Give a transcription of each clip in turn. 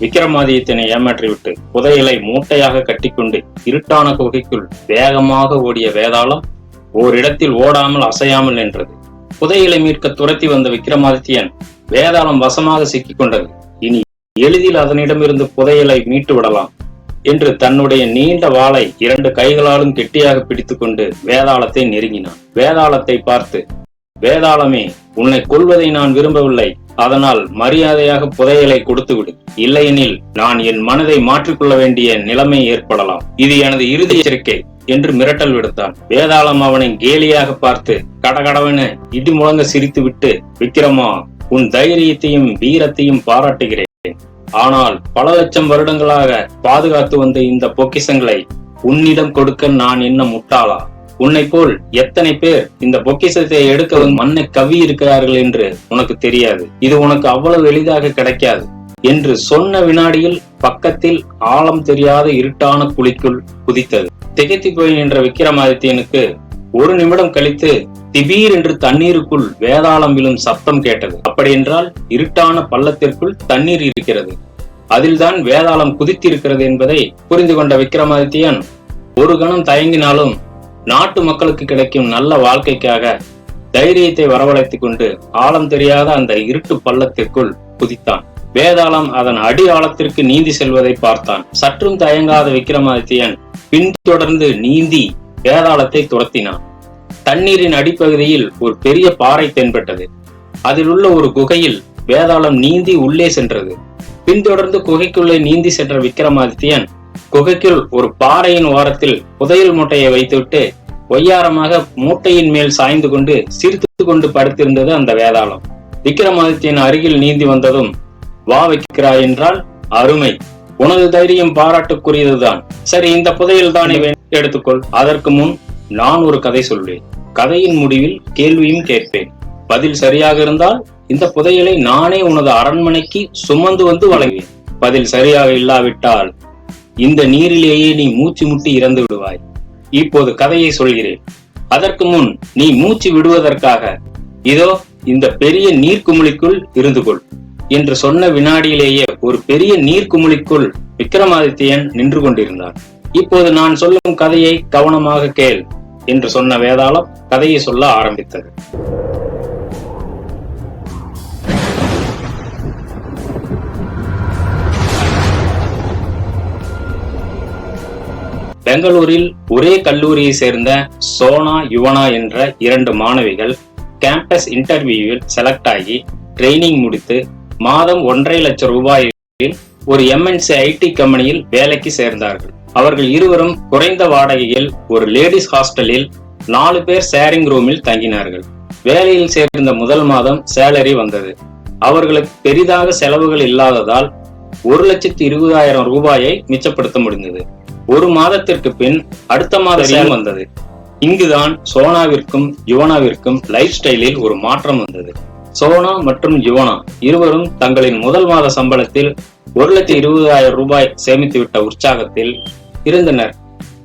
விக்ரமாதித்யனை ஏமாற்றிவிட்டு புதையலை மூட்டையாக கட்டிக்கொண்டு இருட்டான குகைக்குள் வேகமாக ஓடிய வேதாளம் ஓரிடத்தில் ஓடாமல் அசையாமல் நின்றது. புதையலை மீட்க துரத்தி வந்த விக்ரமாதித்யன் வேதாளம் வசமாக சிக்கிக் கொண்டது இனி எளிதில் அதனிடமிருந்து புதையலை மீட்டு விடலாம் என்று தன்னுடைய நீண்ட வாளை இரண்டு கைகளாலும் கெட்டியாக பிடித்துக்கொண்டு வேதாளத்தை நெருங்கினான். வேதாளத்தை பார்த்து வேதாளமே உன்னை கொல்வதை நான் விரும்பவில்லை. அதனால் மரியாதையாக புதையலை கொடுத்துவிடு. இல்லையெனில் நான் என் மனதை மாற்றிக்கொள்ள வேண்டிய நிலைமை ஏற்படலாம். இது எனது இறுதி எச்சரிக்கை என்று மிரட்டல் விடுத்தான். வேதாளம் அவனை கேலியாக பார்த்து கடகடவென இடி முழங்க சிரித்துவிட்டு விக்கிரமா உன் தைரியத்தையும் வீரத்தையும் பாராட்டுகிறேன். ஆனால் பல லட்சம் வருடங்களாக பாதுகாத்து வந்த இந்த பொக்கிஷங்களை உன்னிடம் கொடுக்க நான் என்ன முட்டாளா? உன்னை போல் எத்தனை பேர் இந்த பொக்கிஷத்தை எடுக்க மண்ணை கவி இருக்கிறார்கள் என்று உனக்கு தெரியாது. இது உனக்கு அவ்வளவு எளிதாக கிடைக்காது. என்று சொன்ன வினாடியில் பக்கத்தில் ஆழம் தெரியாத இருட்டான குழிக்குள் குதித்தது. திகைத்து போய் நின்ற விக்ரமாதித்யனுக்கு ஒரு நிமிடம் கழித்து திபீர் என்று தண்ணீருக்குள் வேதாளம் விழும் சப்தம் கேட்டது. அப்படியென்றால் இருட்டான பள்ளத்திற்குள் தண்ணீர் இருக்கிறது. அதில்தான் வேதாளம் குதித்திருக்கிறது என்பதை புரிந்து கொண்ட விக்ரமாதித்யன் ஒரு கணம் தயங்கினாலும் நாட்டு மக்களுக்கு கிடைக்கும் நல்ல வாழ்க்கைக்காக தைரியத்தை வரவழைத்துக் கொண்டு ஆழம் தெரியாத அந்த இருட்டு பள்ளத்திற்குள் குதித்தான். வேதாளம் அதன் அடி ஆழத்திற்கு நீந்தி செல்வதை பார்த்தான். சற்றும் தயங்காத விக்ரமாதித்யன் பின்தொடர்ந்து நீந்தி வேதாளத்தை துரத்தினான். தண்ணீரின் அடிப்பகுதியில் ஒரு பெரிய பாறை தென்பட்டது. அதில் உள்ள ஒரு குகையில் வேதாளம் நீந்தி உள்ளே சென்றது. பின்தொடர்ந்து குகைக்குள்ளே நீந்தி சென்ற விக்ரமாதித்யன் குகைக்குள் ஒரு பாறையின் ஓரத்தில் புதையல் மூட்டையை வைத்துவிட்டு ஒய்யாரமாக மூட்டையின் மேல் சாய்ந்து கொண்டு சிரித்து கொண்டு படுத்திருந்தது அந்த வேதாளம். விக்ரமாதித்யன் அருகில் நீந்தி வந்ததும் வா வைக்கிறாய் என்றால் அருமை. உனது தைரியம் பாராட்டுக்குரியதுதான். சரி இந்த புதையல் தானே எடுத்துக்கொள். அதற்கு முன் நான் ஒரு கதை சொல்வேன். கதையின் முடிவில் கேள்வியும் கேட்பேன். பதில் சரியாக இருந்தால் இந்த புதையலை நானே உனது அரண்மனைக்கு சுமந்து வந்து வழங்குவேன். பதில் சரியாக இல்லாவிட்டால் இந்த நீரிலேயே நீ மூச்சு முட்டி இறந்து விடுவாய். இப்போது கதையை சொல்கிறேன். அதற்கு முன் நீ மூச்சு விடுவதற்காக இதோ இந்த பெரிய நீர்க்குமிழிக்குள் இருந்து கொள் என்று சொன்ன வினாடியிலேயே ஒரு பெரிய நீர்க்குமிழிக்குள் விக்ரமாதித்யன் நின்று கொண்டிருந்தான். இப்போது நான் சொல்லும் கதையை கவனமாக கேள் என்று சொன்ன வேதாளம் கதையை சொல்ல ஆரம்பித்தது. பெங்களூரில் ஒரே கல்லூரியை சேர்ந்த சோனா யுவனா என்ற இரண்டு மாணவிகள் கேம்பஸ் இன்டர்வியூவில் செலக்ட் ஆகி ட்ரைனிங் முடித்து மாதம் ஒன்றரை லட்சம் ரூபாயில் ஒரு எம்என்சி ஐடி கம்பெனியில் வேலைக்கு சேர்ந்தார்கள். அவர்கள் இருவரும் குறைந்த வாடகையில் ஒரு லேடிஸ் ஹாஸ்டலில் நாலு பேர் ஷேரிங் ரூமில் தங்கினார்கள். வேலையில் சேர்ந்த முதல் மாதம் சேலரி வந்தது. அவர்களுக்கு பெரிதாக செலவுகள் இல்லாததால் ஒரு லட்சத்தி இருபதாயிரம் ரூபாயை மிச்சப்படுத்த முடிந்தது. ஒரு மாதத்திற்கு பின் அடுத்த மாதம் வந்தது. இங்குதான் சோனாவிற்கும் யுவனாவிற்கும் லைஃப் ஸ்டைலில் ஒரு மாற்றம் வந்தது. சோனா மற்றும் யுவனா இருவரும் தங்களின் முதல் மாத சம்பளத்தில் ஒரு லட்சத்தி இருபதாயிரம் ரூபாய் சேமித்துவிட்ட உற்சாகத்தில் இருந்தனர்.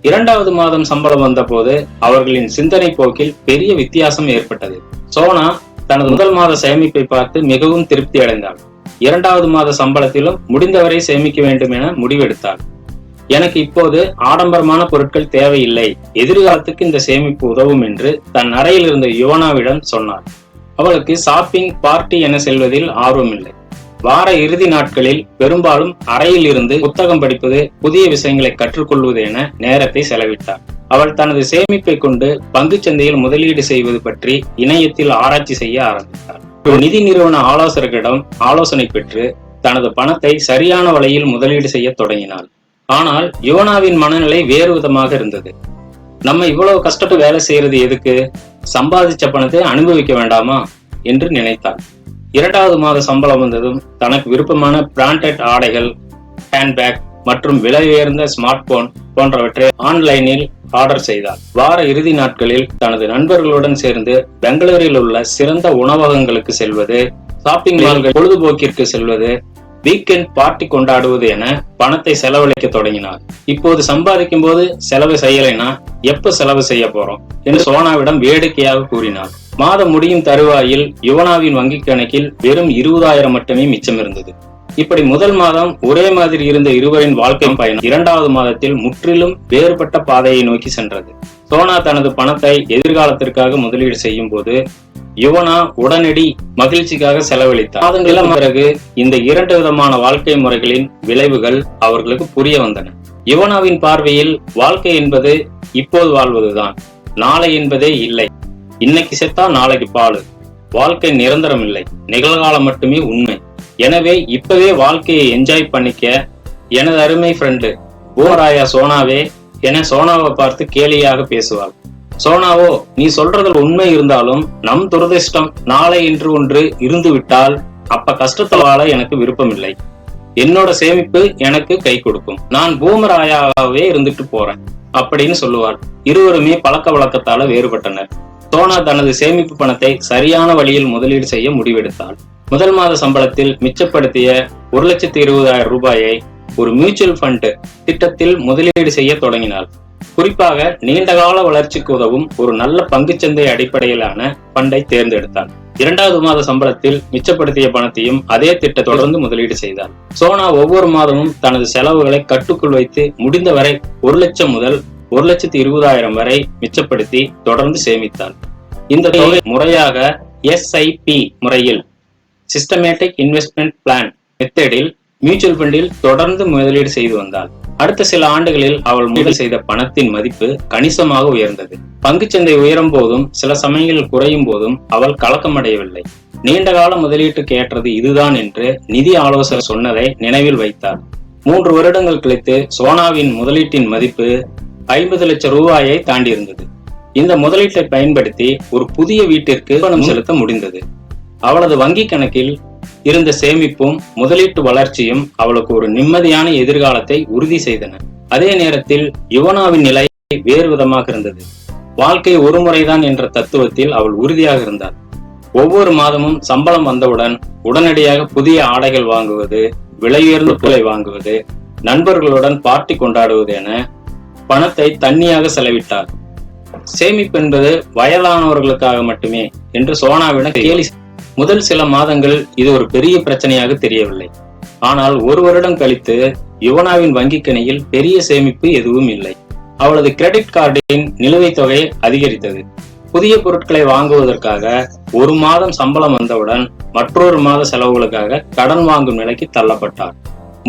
இரண்டாவது மாதம் சம்பளம் வந்தபோது அவர்களின் சிந்தனை போக்கில் பெரிய வித்தியாசம் ஏற்பட்டது. சோனா தனது முதல் மாத சேமிப்பை பார்த்து மிகவும் திருப்தி அடைந்தாள். இரண்டாவது மாத சம்பளத்திலும் முடிந்தவரை சேமிக்க வேண்டும் என முடிவெடுத்தாள். எனக்கு இப்போது ஆடம்பரமான பொருட்கள் தேவையில்லை. எதிர்காலத்துக்கு இந்த சேமிப்பு உதவும் என்று தன் அறையில் இருந்த யுவனாவிடம் சொன்னார். அவளுக்கு ஷாப்பிங் பார்ட்டி என செல்வதில் ஆர்வமில்லை. வார இறுதி நாட்களில் பெரும்பாலும் அறையில் இருந்து புத்தகம் படிப்பது புதிய விஷயங்களை கற்றுக்கொள்வது என நேரத்தை செலவிட்டார். அவள் தனது சேமிப்பை கொண்டு பங்குச் சந்தையில் முதலீடு செய்வது பற்றி இணையத்தில் ஆராய்ச்சி செய்ய ஆரம்பித்தார். ஒரு நிதி நிறுவன ஆலோசகரிடம் ஆலோசனை பெற்று தனது பணத்தை சரியான வழியில் முதலீடு செய்ய தொடங்கினாள். ஆனால் யுவனாவின் மனநிலை வேறு விதமாக இருந்தது. நம்ம இவ்வளவு கஷ்டப்பட்டு வேலை செய்யறது எதுக்கு? சம்பாதிச்ச பணத்தை அனுபவிக்க வேண்டாமா? என்று நினைத்தாள். இரண்டாவது மாத சம்பளம் வந்ததும் தனக்கு விருப்பமான பிராண்டட் ஆடைகள் ஹேண்ட்பேக் மற்றும் விலை உயர்ந்த ஸ்மார்ட் போன் போன்றவற்றை ஆன்லைனில் ஆர்டர் செய்தார் வார இறுதி நாட்களில் தனது நண்பர்களுடன் சேர்ந்து பெங்களூரில் உள்ள சிறந்த உணவகங்களுக்கு செல்வது ஷாப்பிங் மால்கள் பொழுதுபோக்கிற்கு செல்வது வீக்கெண்ட் பார்ட்டி கொண்டாடுவது என பணத்தை செலவழிக்க தொடங்கினார். இப்போது சம்பாதிக்கும் போது செலவு செய்யலைன்னா எப்ப செலவு செய்ய போறோம்? என்று சோனாவிடம் வேடிக்கையாக கூறினார். மாதம் முடியும் தருவாயில் யுவனாவின் வங்கிக் கணக்கில் வெறும் இருபதாயிரம் மட்டுமே மிச்சம் இருந்தது. இப்படி முதல் மாதம் ஒரே மாதிரி இருந்த இருவரின் வாழ்க்கை பயணம் இரண்டாவது மாதத்தில் முற்றிலும் வேறுபட்ட பாதையை நோக்கி சென்றது. சோனா தனது பணத்தை எதிர்காலத்திற்காக முதலீடு செய்யும் போது யுவனா உடனடி மகிழ்ச்சிக்காக செலவழித்தார். மாதங்களுக்கு பிறகு இந்த இரண்டு விதமான வாழ்க்கை முறைகளின் விளைவுகள் அவர்களுக்கு புரிய வந்தன. யுவனாவின் பார்வையில் வாழ்க்கை என்பது இப்போது வாழ்வதுதான். நாளை என்பதே இல்லை. இன்னைக்கு செத்தா நாளைக்கு பாலு வாழ்க்கை நிரந்தரம் இல்லை. நிகழ்காலம் மட்டுமே உண்மை. எனவே இப்பவே வாழ்க்கையை என்ஜாய் பண்ணிக்க எனது அருமை ஃப்ரெண்டு பூமராயா சோனாவே என சோனாவை பார்த்து கேலியாக பேசுவாள். சோனாவோ நீ சொல்றதுல உண்மை இருந்தாலும் நம் துரதிர்ஷ்டம் நாளை என்று ஒன்று இருந்து விட்டால் அப்ப கஷ்டத்துல வாழ எனக்கு விருப்பமில்லை. என்னோட சேமிப்பு எனக்கு கை கொடுக்கும். நான் பூமராயாவே இருந்துட்டு போறேன் அப்படின்னு சொல்லுவார். இருவருமே பழக்க வழக்கத்தால வேறுபட்டனர். சோனா தனது சேமிப்பு பணத்தை சரியான வழியில் முதலீடு செய்ய முடிவெடுத்தாள். முதல் மாத சம்பளத்தில் மிச்சப்படுத்திய ஒரு லட்சத்தி இருபதாயிரம் ரூபாயை ஒரு மியூச்சுவல் ஃபண்ட் திட்டத்தில் முதலீடு செய்ய தொடங்கினாள். குறிப்பாக நீண்டகால வளர்ச்சிக்கு உதவும் ஒரு நல்ல பங்குச்சந்தை அடிப்படையிலான பண்டை தேர்ந்தெடுத்தார் இரண்டாவது மாத சம்பளத்தில் மிச்சப்படுத்திய பணத்தையும் அதே திட்ட தொடர்ந்து முதலீடு செய்தார். சோனா ஒவ்வொரு மாதமும் தனது செலவுகளை கட்டுக்குள் வைத்து முடிந்தவரை ஒரு லட்சம் முதல் ஒரு லட்சத்தி இருபதாயிரம் வரை மிச்சப்படுத்தி தொடர்ந்து சேமித்தார். இந்த தொகை முறையாக எஸ்ஐபி முறையில் சிஸ்டமேட்டிக் இன்வெஸ்ட்மெண்ட் பிளான் மெத்தடில் மியூச்சுவல் ஃபண்டில் தொடர்ந்து முதலீடு செய்து வந்தார். அடுத்த சில ஆண்டுகளில் அவள் முதல் செய்த பணத்தின் மதிப்பு கணிசமாக உயர்ந்தது. பங்குச்சந்தை உயரும் போதும் சில சமயங்களில் குறையும் போதும் அவள் கலக்கமடையவில்லை. நீண்டகால முதலீட்டுக்கு ஏற்றது இதுதான் என்று நிதி ஆலோசகர் சொன்னதை நினைவில் வைத்தார். மூன்று வருடங்கள் கழித்து சோனாவின் முதலீட்டின் மதிப்பு ஐம்பது லட்சம் ரூபாயை தாண்டியிருந்தது. இந்த முதலீட்டை பயன்படுத்தி ஒரு புதிய வீட்டிற்கு பணம் செலுத்த முடிந்தது. அவளது வங்கி கணக்கில் இருந்த சேமிப்பும் முதலீட்டு வளர்ச்சியும் அவளுக்கு ஒரு நிம்மதியான எதிர்காலத்தை உறுதி செய்தன. அதே நேரத்தில் யுவனாவின் நிலை வேறு விதமாக இருந்தது. வாழ்க்கை ஒரு முறைதான் என்ற தத்துவத்தில் அவள் உறுதியாக இருந்தாள். ஒவ்வொரு மாதமும் சம்பளம் வந்தவுடன் உடனடியாக புதிய ஆடைகள் வாங்குவது விலையுயர்ந்த புலை வாங்குவது நண்பர்களுடன் பார்ட்டி கொண்டாடுவது என பணத்தை தண்ணியாக செலவிட்டார் சேமிப்பு என்பது வயதானவர்களுக்காக மட்டுமே என்று சோனாவிடம் கேலி முதல் சில மாதங்கள் இது ஒரு பெரிய பிரச்சனையாக தெரியவில்லை. ஆனால் ஒரு வருடம் கழித்து யுவனாவின் வங்கி கிணையில் பெரிய சேமிப்பு எதுவும் இல்லை. அவளது கிரெடிட் கார்டின் நிலுவைத் தொகை அதிகரித்தது. புதிய பொருட்களை வாங்குவதற்காக ஒரு மாதம் சம்பளம் வந்தவுடன் மற்றொரு மாத செலவுகளுக்காக கடன் வாங்கும் நிலைக்கு தள்ளப்பட்டார்.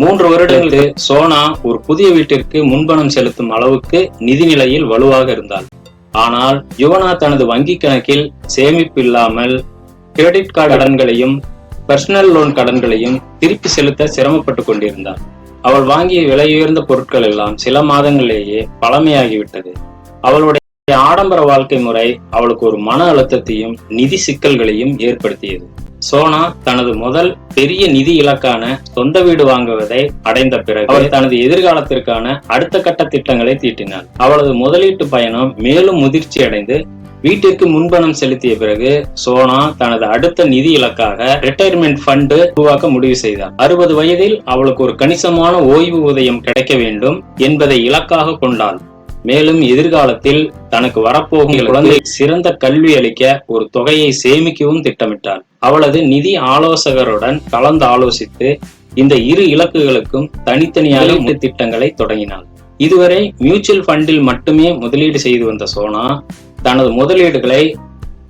மூன்று வருடங்களுக்கு சோனா ஒரு புதிய வீட்டிற்கு முன்பணம் செலுத்தும் அளவுக்கு நிதி நிலையில் வலுவாக இருந்தாள். ஆனால் யுவனா தனது வங்கி கணக்கில் சேமிப்பு இல்லாமல் கிரெடிட் கார்டு கடன்களையும் பர்சனல் லோன் கடன்களையும் திருப்பி செலுத்த சிரமப்பட்டு கொண்டிருந்தார் அவள் வாங்கிய விலையுயர்ந்த பொருட்கள் எல்லாம் சில மாதங்களிலேயே பழமையாகிவிட்டது. அவளுடைய ஆடம்பர வாழ்க்கை முறை அவளுக்கு ஒரு மன அழுத்தத்தையும் நிதி சிக்கல்களையும் ஏற்படுத்தியது. சோனா தனது முதல் பெரிய நிதி இலக்கான சொந்த வீடு வாங்குவதை அடைந்த பிறகு அவர் தனது எதிர்காலத்திற்கான அடுத்த கட்ட திட்டங்களை தீட்டினார் அவளது முதலீட்டு பயணம் மேலும் முதிர்ச்சி அடைந்து வீட்டிற்கு முன்பணம் செலுத்திய பிறகு சோனா தனது அடுத்த நிதி இலக்காக ரிட்டையர்மெண்ட் ஃபண்டு உருவாக்க முடிவு செய்தார். அறுபது வயதில் அவளுக்கு ஒரு கணிசமான ஓய்வு ஊதியம் கிடைக்க வேண்டும் என்பதை இலக்காக கொண்டாள். மேலும் எதிர்காலத்தில் தனக்கு வரப்போகும் குழந்தை சிறந்த கல்வி அளிக்க ஒரு தொகையை சேமிக்கவும் திட்டமிட்டார் அவளது நிதி ஆலோசகருடன் கலந்து ஆலோசித்து இந்த இரு இலக்குகளுக்கும் தனித்தனியாக திட்டங்களை தொடங்கினாள். இதுவரை மியூச்சுவல் ஃபண்டில் மட்டுமே முதலீடு செய்து வந்த சோனா தனது முதலீடுகளை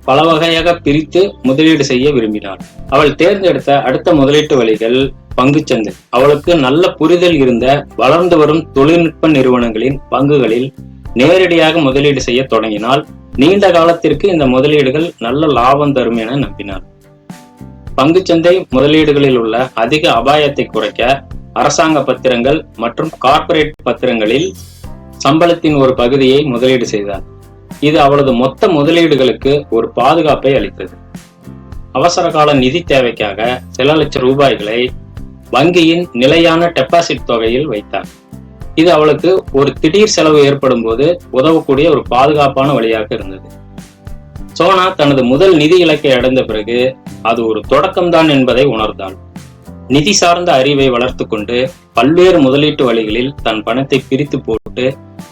பல வகையாக பிரித்து முதலீடு செய்ய விரும்பினாள். அவள் தேர்ந்தெடுத்த அடுத்த முதலீட்டு வழிகள் பங்குச்சந்தை. அவளுக்கு நல்ல புரிதல் இருந்த வளர்ந்து வரும் தொழில்நுட்ப நிறுவனங்களின் பங்குகளில் நேரடியாக முதலீடு செய்ய தொடங்கினால் நீண்ட காலத்திற்கு இந்த முதலீடுகள் நல்ல லாபம் தரும் என நம்பினார் பங்குச்சந்தை முதலீடுகளில் உள்ள அதிக அபாயத்தை குறைக்க அரசாங்க பத்திரங்கள் மற்றும் கார்ப்பரேட் பத்திரங்களில் சம்பளத்தின் ஒரு பகுதியை முதலீடு செய்தார். இது அவளது மொத்த முதலீடுகளுக்கு ஒரு பாதுகாப்பை அளித்தது. அவசர கால நிதி தேவைக்காக சில லட்சம் ரூபாய்களை வங்கியின் நிலையான டெபாசிட் தொகையில் வைத்தார். இது அவளுக்கு ஒரு திடீர் செலவு ஏற்படும் போது உதவக்கூடிய ஒரு பாதுகாப்பான வழியாக இருந்தது. சோனா தனது முதல் நிதி இலக்கை அடைந்த பிறகு அது ஒரு தொடக்கம்தான் என்பதை உணர்ந்தாள். நிதி சார்ந்த அறிவை வளர்த்து கொண்டு பல்வேறு முதலீட்டு வழிகளில் தன் பணத்தை பிரித்து போட்டு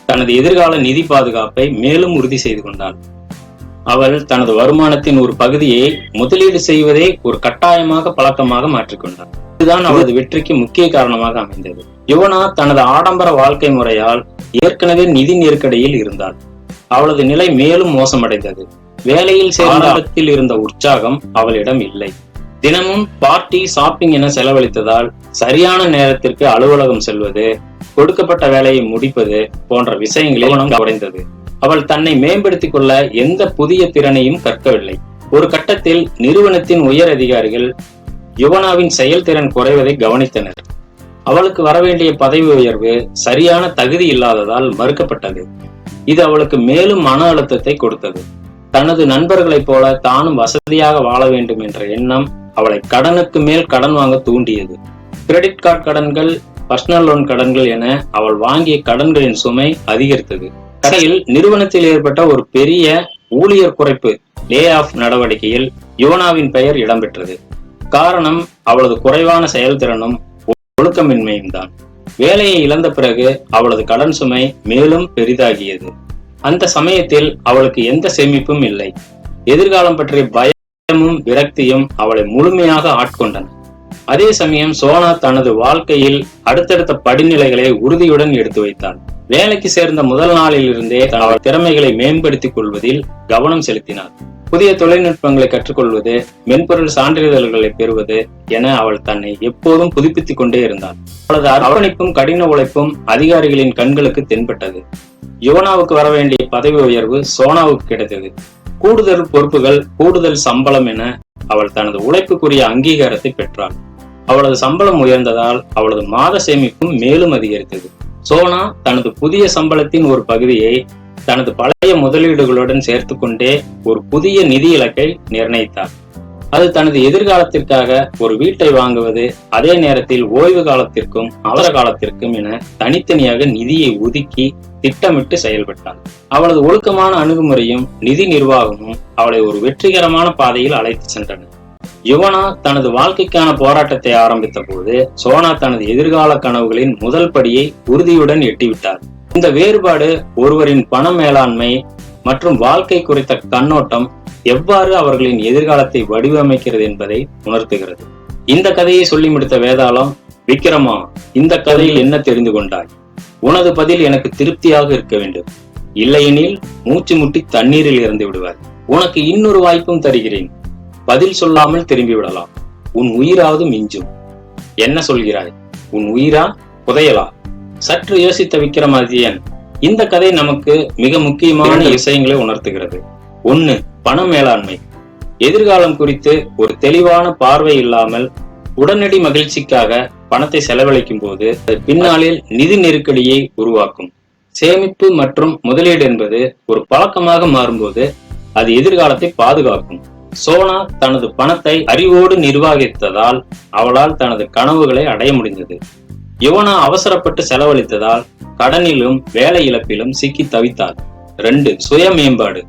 தனது எதிர்கால நிதி பாதுகாப்பை மேலும் உறுதி செய்து கொண்டாள் அவள் தனது வருமானத்தின் ஒரு பகுதியை முதலீடு செய்வதை ஒரு கட்டாயமாக பழக்கமாக மாற்றிக்கொண்டார் இதுதான் அவளது வெற்றிக்கு முக்கிய காரணமாக அமைந்தது. யுவனா தனது ஆடம்பர வாழ்க்கை முறையால் ஏற்கனவே நிதி நெருக்கடியில் இருந்தாள். அவளது நிலை மேலும் மோசமடைந்தது. வேலையில் சேர்ந்த இடத்தில் இருந்த உற்சாகம் அவளிடம் இல்லை. தினமும் பார்ட்டி ஷாப்பிங் என செலவழித்ததால் சரியான நேரத்திற்கு அலுவலகம் செல்வது கொடுக்கப்பட்ட வேலையை முடிப்பது போன்ற விஷயங்களில் கவனம் அவள் தன்னை மேம்படுத்திக் கொள்ள எந்த புதிய திறனையும் கற்கவில்லை. ஒரு கட்டத்தில் நிறுவனத்தின் உயர் அதிகாரிகள் யுவனாவின் செயல்திறன் குறைவதை கவனித்தனர். அவளுக்கு வரவேண்டிய பதவி உயர்வு சரியான தகுதி இல்லாததால் மறுக்கப்பட்டது. இது அவளுக்கு மேலும் மன அழுத்தத்தை கொடுத்தது. தனது நண்பர்களைப் போல தானும் வசதியாக வாழ வேண்டும் என்ற எண்ணம் அவளை கடனுக்கு மேல் கடன் வாங்க தூண்டியது. கிரெடிட் கார்டு கடன்கள் பர்சனல் லோன் கடன்கள் என அவள் வாங்கிய கடன்களின் சுமை அதிகரித்தது. கடையில் நிறுவனத்தில் ஏற்பட்ட ஒரு பெரிய ஊழியர் குறைப்பு லே ஆஃப் நடவடிக்கையில் யுவனாவின் பெயர் இடம்பெற்றது. காரணம் அவளது குறைவான செயல்திறனும் ஒழுக்கமின்மையும் தான். வேலையை இழந்த பிறகு அவளது கடன் சுமை மேலும் பெரிதாகியது. அந்த சமயத்தில் அவளுக்கு எந்த சேமிப்பும் இல்லை. எதிர்காலம் பற்றிய பயமும் விரக்தியும் அவளை முழுமையாக ஆட்கொண்டன. அதே சமயம் சோனா தனது வாழ்க்கையில் அடுத்தடுத்த படிநிலைகளை உறுதியுடன் எடுத்து வைத்தார். வேலைக்கு சேர்ந்த முதல் நாளிலிருந்தே அவர் திறமைகளை மேம்படுத்திக் கொள்வதில் கவனம் செலுத்தினார். புதிய தொழில்நுட்பங்களை கற்றுக்கொள்வது மென்பொருள் சான்றிதழ்களை பெறுவது என அவள் தன்னை எப்போதும் புதுப்பித்துக் கொண்டே இருந்தாள் அவளது அர்ப்பணிப்பும் கடின உழைப்பும் அதிகாரிகளின் கண்களுக்கு தென்பட்டது. யுவனாவுக்கு வர வேண்டிய பதவி உயர்வு சோனாவுக்கு கிடைத்தது. கூடுதல் பொறுப்புகள் கூடுதல் சம்பளம் என அவள் தனது உழைப்புக்குரிய அங்கீகாரத்தை பெற்றாள். அவளது சம்பளம் உயர்ந்ததால் அவளது மாத சேமிப்பும் மேலும் அதிகரித்தது. சோனா தனது புதிய சம்பளத்தின் ஒரு பகுதியை தனது பழைய முதலீடுகளுடன் சேர்த்துக்கொண்டே ஒரு புதிய நிதி இலக்கை நிர்ணயித்தார். அது தனது எதிர்காலத்திற்காக ஒரு வீட்டை வாங்குவது அதே நேரத்தில் ஓய்வு காலத்திற்கும் அவசர காலத்திற்கும் என தனித்தனியாக நிதியை ஒதுக்கி திட்டமிட்டு செயல்பட்டார் அவளது ஒழுக்கமான அணுகுமுறையும் நிதி நிர்வாகமும் அவளை ஒரு வெற்றிகரமான பாதையில் அழைத்து சென்றன. யுவனா தனது வாழ்க்கைக்கான போராட்டத்தை ஆரம்பித்த போது சோனா தனது எதிர்கால கனவுகளின் முதல் படியை உறுதியுடன் எட்டிவிட்டார். இந்த வேறுபாடு ஒருவரின் பண மேலாண்மை மற்றும் வாழ்க்கை குறித்த கண்ணோட்டம் எவ்வாறு அவர்களின் எதிர்காலத்தை வடிவமைக்கிறது என்பதை உணர்த்துகிறது. இந்த கதையை சொல்லி முடித்த வேதாளம் விக்ரமா இந்த கதையில் என்ன தெரிந்து கொண்டாய்? உனது பதில் எனக்கு திருப்தியாக இருக்க வேண்டும். இல்லையெனில் மூச்சு முட்டி தண்ணீரில் இறந்து விடுவார் உனக்கு இன்னொரு வாய்ப்பும் தருகிறேன். பதில் சொல்லாமல் திரும்பி விடலாம். உன் உயிராவது மிஞ்சும். என்ன சொல்கிறாய்? உன் உயிரா? புதையலா? சற்று யோசித்த விக்ரமாதியன் இந்த கதை நமக்கு மிக முக்கியமான விஷயங்களை உணர்த்துகிறது. ஒன்னு பண மேலாண்மை. எதிர்காலம் குறித்து ஒரு தெளிவான பார்வை இல்லாமல் உடனடி மகிழ்ச்சிக்காக பணத்தை செலவழிக்கும் போது பின்னாளில் நிதி நெருக்கடியை உருவாக்கும். சேமிப்பு மற்றும் முதலீடு என்பது ஒரு பழக்கமாக மாறும்போது அது எதிர்காலத்தை பாதுகாக்கும். சோனா தனது பணத்தை அறிவோடு நிர்வகித்ததால் அவளால் தனது கனவுகளை அடைய முடிந்தது. யுவனா அவசரப்பட்டு செலவழித்ததால் கடனிலும் வேலை இழப்பிலும் சிக்கி தவித்தாள் ரெண்டு சுய மேம்பாடு.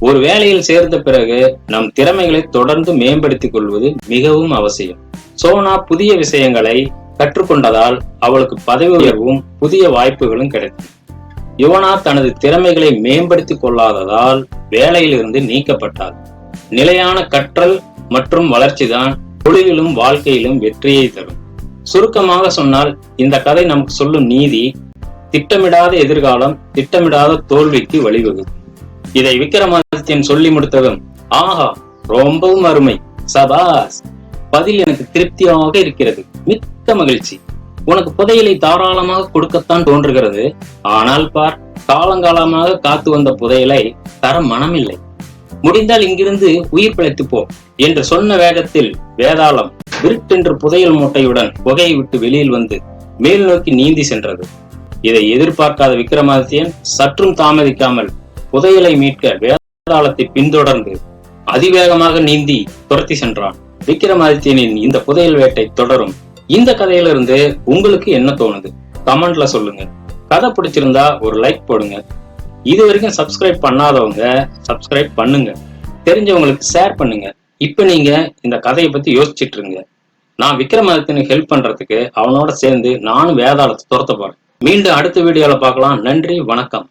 ஒரு வேலையில் சேர்ந்த பிறகு நம் திறமைகளை தொடர்ந்து மேம்படுத்திக் கொள்வது மிகவும் அவசியம். சோனா புதிய விஷயங்களை கற்றுக்கொண்டதால் அவளுக்கு பதவி உயர்வும் புதிய வாய்ப்புகளும் கிடைத்தது. யுவனா தனது திறமைகளை மேம்படுத்திக் கொள்ளாததால் வேலையிலிருந்து நீக்கப்பட்டார் நிலையான கற்றல் மற்றும் வளர்ச்சிதான் தொழிலும் வாழ்க்கையிலும் வெற்றியை தரும். சுருக்கமாக சொன்னால் இந்த கதை நமக்கு சொல்லும் நீதி திட்டமிடாத எதிர்காலம் திட்டமிடாத தோல்விக்கு வழிவகுக்கும். இதை விக்ரமாதித்யன் சொல்லி முடித்ததும் ஆஹா ரொம்பவும் அருமை. சபாஸ் பதில் எனக்கு திருப்தியாக இருக்கிறது. மிக்க மகிழ்ச்சி. உனக்கு புதையலை தாராளமாக கொடுக்கத்தான் தோன்றுகிறது. ஆனால் பார் காலங்காலமாக காத்து வந்த புதையலை தர மனமில்லை. முடிந்தால் இங்கிருந்து உயிர் பிழைத்துப்போம் என்று சொன்ன வேகத்தில் வேதாளம் விருட்டென்று புதையல் மூட்டையுடன் புகையை விட்டு வெளியில் வந்து மேல் நோக்கி நீந்தி சென்றது. இதை எதிர்பார்க்காத விக்ரமாதித்யன் சற்றும் தாமதிக்காமல் புதையலை மீட்க வேதாளத்தை பின்தொடர்ந்து அதிவேகமாக நீந்தி துரத்தி சென்றான். விக்ரமாதித்யனின் இந்த புதையல் வேட்டை தொடரும். இந்த கதையிலிருந்து உங்களுக்கு என்ன தோணுது? கமெண்ட்ல சொல்லுங்க. கதை பிடிச்சிருந்தா ஒரு லைக் போடுங்க. இது வரைக்கும் சப்ஸ்கிரைப் பண்ணாதவங்க சப்ஸ்கிரைப் பண்ணுங்க. தெரிஞ்சவங்களுக்கு ஷேர் பண்ணுங்க. இப்ப நீங்க இந்த கதையை பத்தி யோசிச்சுட்டு இருங்க. நான் விக்ரமாதித்யனுக்கு ஹெல்ப் பண்றதுக்கு அவனோட சேர்ந்து நானும் வேதாளத்தை துரத்த போறேன். மீண்டும் அடுத்த வீடியோல பார்க்கலாம். நன்றி வணக்கம்.